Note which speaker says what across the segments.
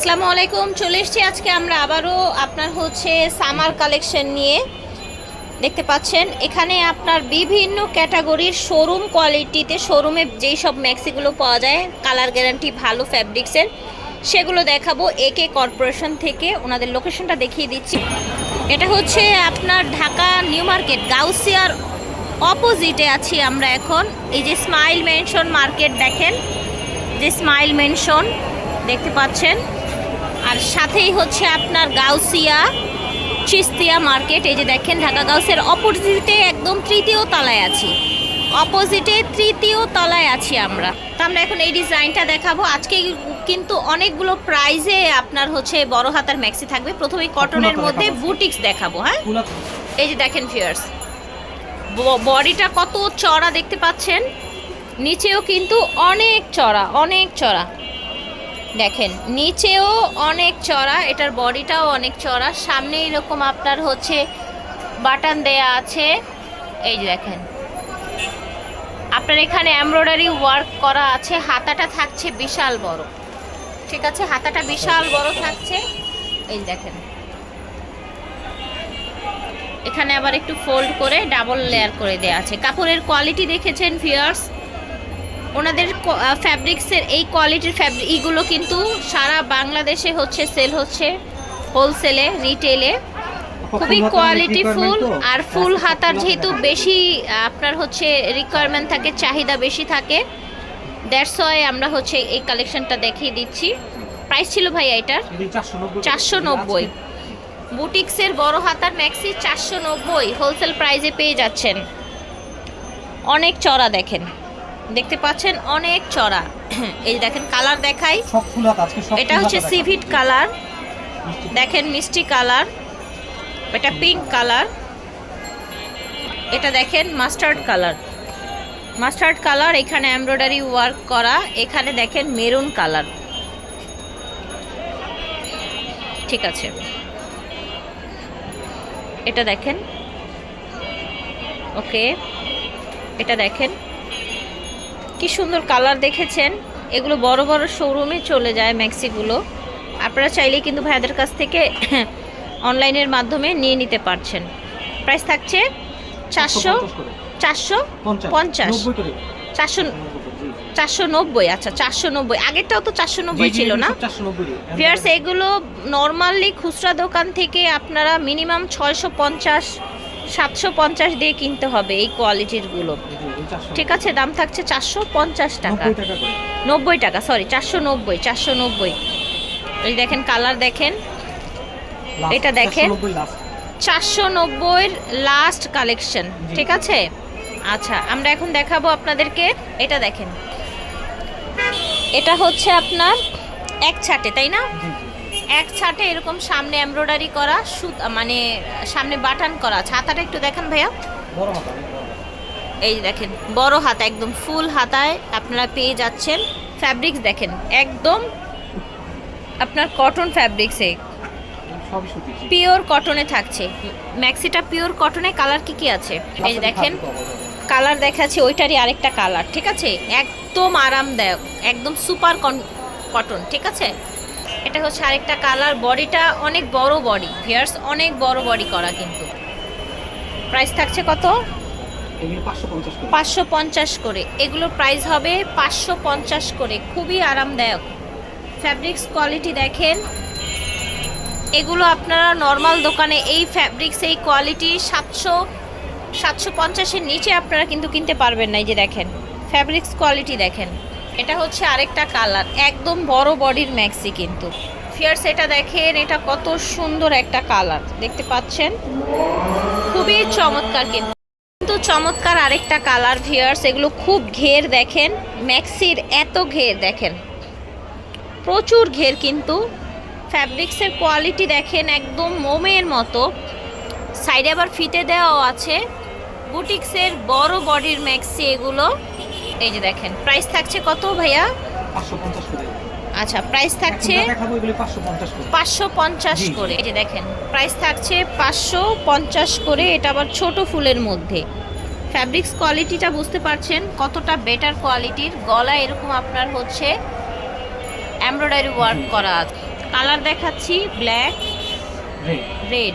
Speaker 1: আসসালামু আলাইকুম, চলে এসেছি আজকে আমরা আবারও আপনার হচ্ছে সামার কালেকশন নিয়ে। দেখতে পাচ্ছেন, এখানে আপনার বিভিন্ন ক্যাটাগরির শোরুম কোয়ালিটিতে, শোরুমে যেই সব ম্যাক্সিগুলো পাওয়া যায়, কালার গ্যারান্টি ভালো ফ্যাব্রিক্সের, সেগুলো দেখাবো একে কর্পোরেশন থেকে। ওনাদের লোকেশনটা দেখিয়ে দিচ্ছি। এটা হচ্ছে আপনার ঢাকা নিউ মার্কেট, গাউসিয়ার অপোজিটে আছি আমরা এখন। এই যে স্মাইল মেনশন মার্কেট দেখেন, যে স্মাইল মেনশন, দেখতে পাচ্ছেন। আর সাথেই হচ্ছে আপনার গাউসিয়া চিস্তিয়া মার্কেট। এই যে দেখেন ঢাকা গাউসের অপোজিটে একদম তৃতীয় তলায় আছি। অপোজিটে তৃতীয় তলায় আছি আমরা। তো আমরা এখন এই ডিজাইনটা দেখাবো। আজকে কিন্তু অনেকগুলো প্রাইজে আপনার হচ্ছে বড় হাতার ম্যাক্সি থাকবে। প্রথমে কটনের মধ্যে বুটিক্স দেখাবো হ্যাঁ? এই যে দেখেন ফিয়ার্স বডিটা কত চড়া দেখতে পাচ্ছেন? নিচেও কিন্তু অনেক চড়া অনেক চড়া। দেখেন, নিচেও অনেক চড়া, এটার বডিটাও অনেক চড়া সামনে এরকম আপনার হচ্ছে বাটন দেয়া আছে। এই যে দেখেন। আপনার এখানে এমব্রয়ডারি ওয়ার্ক করা আছে, হাতাটা থাকছে বিশাল বড়। ঠিক আছে? হাতাটা বিশাল বড় থাকছে। এই দেখেন। এখানে আবার একটু ফোল্ড করে ডাবল লেয়ার করে দেওয়া আছে। কাপড়ের কোয়ালিটি দেখেছেন ভিউয়ার্স ওনাদের ফ্যাব্রিক্সের এই কোয়ালিটির ফ্যাব্রিক এইগুলো কিন্তু সারা বাংলাদেশে হচ্ছে সেল হচ্ছে হোলসেলে রিটেলে খুবই কোয়ালিটি ফুল আর ফুল হাতার যেহেতু বেশি আপনার হচ্ছে রিকোয়ারমেন্ট থাকে চাহিদা বেশি থাকে দ্যাটস ওয়াই আমরা হচ্ছে এই কালেকশনটা দেখিয়ে দিচ্ছি। প্রাইস ছিল ভাই এটার? চারশো নব্বই। বুটিক্সের বড় হাতার ম্যাক্সি চারশো নব্বই হোলসেল প্রাইজে পেয়ে যাচ্ছেন। অনেক চড়া দেখেন। দেখতে পাচ্ছেন অনেক চড়া। এই দেখেন কালার দেখাই। এটা হচ্ছে সিভিট কালার। দেখেন মিষ্টি কালার। এটা পিঙ্ক কালার। এটা দেখেন মাস্টার্ড কালার। মাস্টার্ড কালার এখানে এমব্রয়ডারি ওয়ার্ক করা এখানে দেখেন মেরুন কালার। ঠিক আছে। এটা দেখেন। ওকে। এটা দেখেন। কি সুন্দর কালার দেখেছেন? এগুলো বড় বড় শোরুমে চলে যায় ম্যাক্সিগুলো। আপনারা চাইলে কিন্তু ভাইয়াদের কাছ থেকে অনলাইনের মাধ্যমে নিয়ে নিতে পারছেন। প্রাইস থাকছে চারশো চারশো পঞ্চাশ। চারশো চারশো নব্বই আচ্ছা চারশো নব্বই। আগেরটাও তো চারশো নব্বই ছিল না?
Speaker 2: সব 490 করে।
Speaker 1: ফিয়ার্স এগুলো নর্মালি খুচরা দোকান থেকে আপনারা মিনিমাম ছয়শো পঞ্চাশ সাতশো পঞ্চাশ দিয়ে কিনতে হবে এই কোয়ালিটিরগুলো
Speaker 2: জি, জি, এই 490
Speaker 1: ঠিক আছে দাম থাকছে চারশো পঞ্চাশ টাকা।
Speaker 2: 90 টাকা করে।
Speaker 1: নব্বই টাকা সরি চারশো নব্বই চারশো নব্বই। এই দেখেন কালার দেখেন। এটা দেখেন। চারশো নব্বইয়ের লাস্ট কালেকশন ঠিক আছে? আচ্ছা আমরা এখন দেখাবো আপনাদেরকে এটা দেখেন। এটা হচ্ছে আপনার এক ছাটে তাই না। এক ছাটে এরকম সামনে এমব্রয়ডারি করা সুত মানে সামনে বাটান করা ছাতাটা একটু দেখেন ভাইয়া
Speaker 2: বড় হাতা, অনেক বড় হাতা।
Speaker 1: এই দেখেন বড় হাতা একদম ফুল হাতায় আপনারা পেয়ে যাচ্ছেন ফ্যাব্রিক্স দেখেন একদম আপনার কটন ফ্যাব্রিক্সে পিওর কটনে থাকছে। ম্যাক্সিটা পিওর কটনে কালার কি কি আছে? এই দেখেন কালার দেখাচ্ছে ওইটারই আরেকটা কালার ঠিক আছে? একদম আরামদায়ক একদম সুপার কটন ঠিক আছে? এটা হচ্ছে আরেকটা কালার বডিটা অনেক বড় বডি ভিয়ার্স অনেক বড় বডি করা কিন্তু। প্রাইস থাকছে কত?
Speaker 2: এগুলো 550 করে।
Speaker 1: পাঁচশো পঞ্চাশ করে। এগুলোর প্রাইস হবে পাঁচশো পঞ্চাশ করে। খুবই আরামদায়ক। ফ্যাব্রিক্স কোয়ালিটি দেখেন। এগুলো আপনারা নর্মাল দোকানে এই ফ্যাব্রিক্স এই কোয়ালিটি সাতশো সাতশো পঞ্চাশের নিচে আপনারা কিন্তু কিনতে পারবেন না। এই যে দেখেন ফ্যাব্রিক্স কোয়ালিটি দেখেন। এটা হচ্ছে আরেকটা কালার একদম বড় বডির ম্যাক্সি কিন্তু। ফিয়ার্স এটা দেখেন, এটা কত সুন্দর একটা কালার দেখতে পাচ্ছেন? খুবই চমৎকার কিন্তু। কিন্তু চমৎকার আরেকটা কালার ভিয়ার্স এগুলো খুব ঘের দেখেন ম্যাক্সির এত ঘের দেখেন। প্রচুর ঘের কিন্তু। ফ্যাব্রিক্সের কোয়ালিটি দেখেন একদম মোমের মতো। সাইডে আবার ফিতে দেওয়াও আছে। বুটিক্সের বড় বডির ম্যাক্সি এগুলো এই যে দেখেন প্রাইস থাকছে কত ভাইয়া?
Speaker 2: 550 করে।
Speaker 1: আচ্ছা প্রাইস থাকছে
Speaker 2: এখন যা দেখাবো এগুলো 550 করে।
Speaker 1: পাঁচশো পঞ্চাশ। করে এই যে দেখেন প্রাইস থাকছে পাঁচশো পঞ্চাশ করে এটা আবার ছোট ফুলের মধ্যে। ফ্যাব্রিক্স কোয়ালিটিটা বুঝতে পারছেন কতটা বেটার কোয়ালিটির গলা এরকম আপনার হচ্ছে এমব্রয়ডারি ওয়ার্ক করা আছে। কালার দেখাচ্ছি ব্ল্যাক
Speaker 2: রেড
Speaker 1: রেড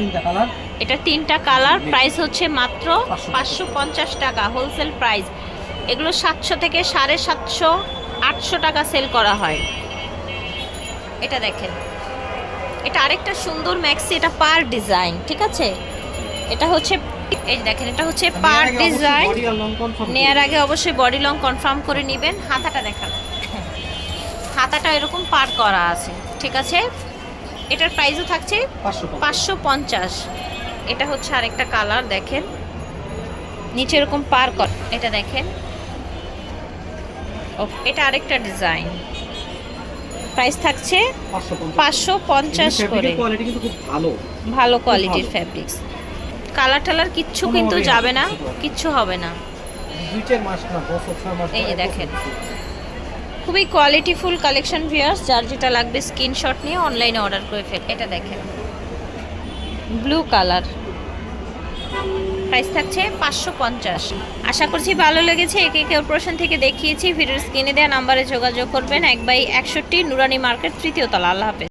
Speaker 2: তিনটা কালার
Speaker 1: এটা তিনটা কালার প্রাইস হচ্ছে মাত্র
Speaker 2: পাঁচশো
Speaker 1: পাঁচশো পঞ্চাশ টাকা হোলসেল প্রাইস এগুলো সাতশো থেকে সাড়ে সাতশো আটশো টাকা সেল করা হয়। এটা দেখেন। এটা আরেকটা সুন্দর ম্যাক্সি এটা পার ডিজাইন ঠিক আছে? এটা হচ্ছে এই দেখেন এটা হচ্ছে পার ডিজাইন। নেয়ার আগে অবশ্যই বডি লং কনফার্ম করে নেবেন। হাতাটা দেখান। হাতাটা এরকম পার করা আছে ঠিক আছে? এটার প্রাইসও থাকছে
Speaker 2: 550
Speaker 1: পাঁচশো পঞ্চাশ। এটা হচ্ছে আরেকটা কালার দেখেন। নিচে এরকম পার কর এটা দেখেন। এটা আরেকটা ডিজাইন প্রাইস থাকছে পাঁচশো পঞ্চাশ। করে।
Speaker 2: ভালো।
Speaker 1: কোয়ালিটির ফ্যাব্রিক্স কালার টালার কিচ্ছু কিন্তু যাবে না কিচ্ছু হবে না। এই যে দেখেন। খুবই কোয়ালিটিফুল কালেকশন ভিউয়ার্স যার যেটা লাগবে স্ক্রিনশট নিয়ে অনলাইনে অর্ডার করে ফেল এটা দেখেন। ব্লু কালার প্রাইস থাকছে পাঁচশো পঞ্চাশ। আশা করছি ভালো লেগেছে। একে অপারেশন থেকে দেখিয়েছি। ভিডিওর স্ক্রিনে দেওয়া নাম্বারে যোগাযোগ করবেন। এক বাই একষট্টি, নুরানি মার্কেট, তৃতীয় তলা। আল্লাহ হাফেজ।